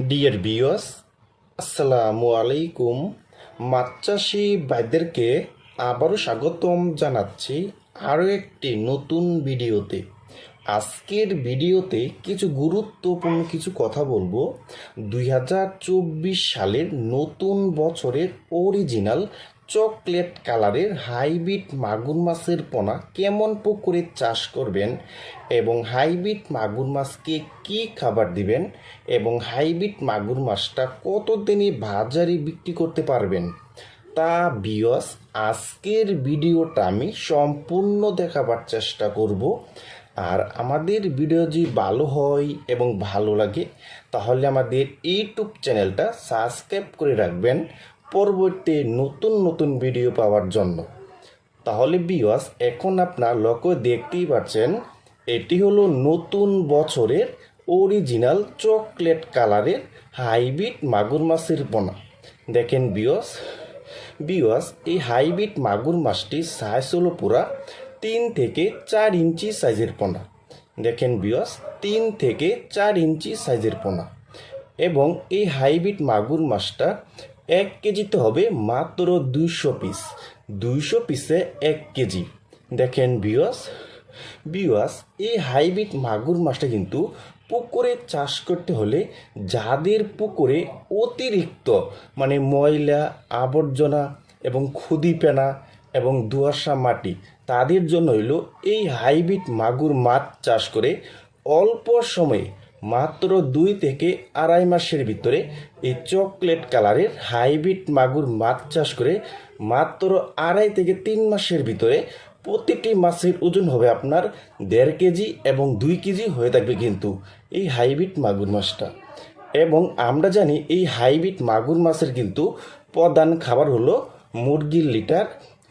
Deer বিয়স আসসালামু আলাইকুম মাছ চাষি ভাইদেরকে আবারও স্বাগতম জানাচ্ছি আরও একটি নতুন ভিডিওতে। আজকের ভিডিওতে কিছু গুরুত্বপূর্ণ কিছু কথা বলব। দুই হাজার চব্বিশ সালের নতুন বছরের অরিজিনাল চকলেট কালারের হাইব্রিড মাগুর মাছের পোনা কেমন পুকুরে চাষ করবেন এবং হাইব্রিড মাগুর মাছকে কী খাবার দিবেন এবং হাইব্রিড মাগুর মাছটা কতদিনে বাজারে বিক্রি করতে পারবেন? তা বিয়স আজকের ভিডিওটা আমি সম্পূর্ণ দেখাবার চেষ্টা করব। আর আমাদের ভিডিও যদি ভালো হয় এবং ভালো লাগে, তাহলে আমাদের ইউটিউব চ্যানেলটা সাবস্ক্রাইব করে রাখবেন পরবর্তী নতুন নতুন ভিডিও পাওয়ার জন্য। তাহলে বিওয়াস এখন আপনার লক্ষ্য দেখতেই পাচ্ছেন, এটি হলো নতুন বছরের অরিজিনাল চকলেট কালারের হাইব্রিড মাগুর মাছের পোনা। দেখেন বিওয়াস বিওয়াস এই হাইব্রিড মাগুর মাছটি সাইজ হলো পুরা তিন থেকে চার ইঞ্চি সাইজের পোনা। দেখেন বিওয়াস তিন থেকে চার ইঞ্চি সাইজের পোনা। এবং এই হাইব্রিড মাগুর মাছটা এক কেজিতে হবে মাত্র দুইশো পিস দুইশো পিসে এক কেজি। দেখেন বিওয়াস বিওয়াস এই হাইব্রিড মাগুর মাছটা কিন্তু পুকুরে চাষ করতে হলে যাদের পুকুরে অতিরিক্ত মানে ময়লা, আবর্জনা এবং খুদিপেনা এবং দুয়াশা মাটি, তাদের জন্য হইল এই হাইব্রিড মাগুর মাছ চাষ করে অল্প সময়ে মাত্র দুই থেকে আড়াই মাসের ভিতরে এই চকলেট কালারের হাইব্রিড মাগুর মাছ চাষ করে মাত্র আড়াই থেকে তিন মাসের ভিতরে প্রতিটি মাছের ওজন হবে আপনার দেড় কেজি এবং দুই কেজি হয়ে থাকবে কিন্তু এই হাইব্রিড মাগুর মাছটা। এবং আমরা জানি এই হাইব্রিড মাগুর মাছের কিন্তু প্রধান খাবার হলো মুরগির লিটার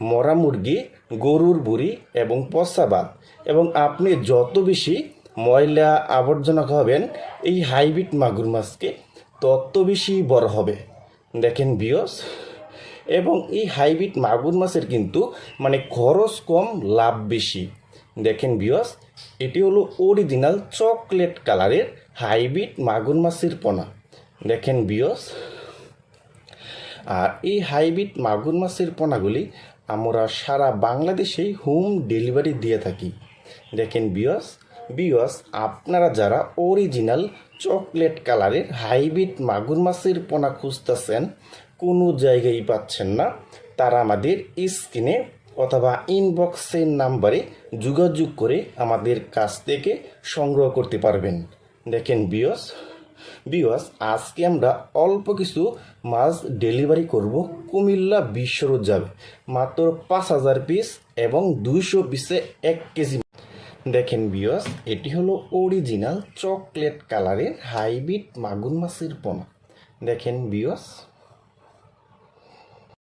মরা মুরগি, গরুর বুড়ি এবং ভাত এবং আপনি যত বেশি ময়লা আবর্জনা খাবেন এই হাইব্রিড মাগুর মাছকে তত বেশি বড় হবে। দেখেন বিয়স এবং এই হাইব্রিড মাগুর মাছের কিন্তু মানে খরচ কম, লাভ বেশি। দেখেন বিয়স এটি হলো অরিজিনাল চকলেট কালারের হাইব্রিড মাগুর মাছের পোনা। দেখেন বিয়স আর এই হাইব্রিড মাগুর মাছের পোনাগুলি আমরা সারা বাংলাদেশেই হোম ডেলিভারি দিয়ে থাকি। দেখেন বিয়স বিয়স আপনারা যারা অরিজিনাল চকলেট কালারের হাইব্রিড মাগুর মাছের পোনা খুঁজতেছেন, কোনো জায়গায় পাচ্ছেন না, তারা আমাদের স্ক্রিনে অথবা ইনবক্সের নাম্বারে যোগাযোগ করে আমাদের কাছ থেকে সংগ্রহ করতে পারবেন। দেখেন বিয়স বিওয়াস আজকে আমরা অল্প কিছু মাছ ডেলিভারি করব কুমিল্লা বিশ্বরোড যাবে। মাত্র পাঁচ হাজার পিস এবং দুইশো পিসে এক কেজি দেখেন বিয়স এটি হলো অরিজিনাল চকলেট কালারের হাইব্রিড মাগুর মাছের পোনা। দেখেন বিয়স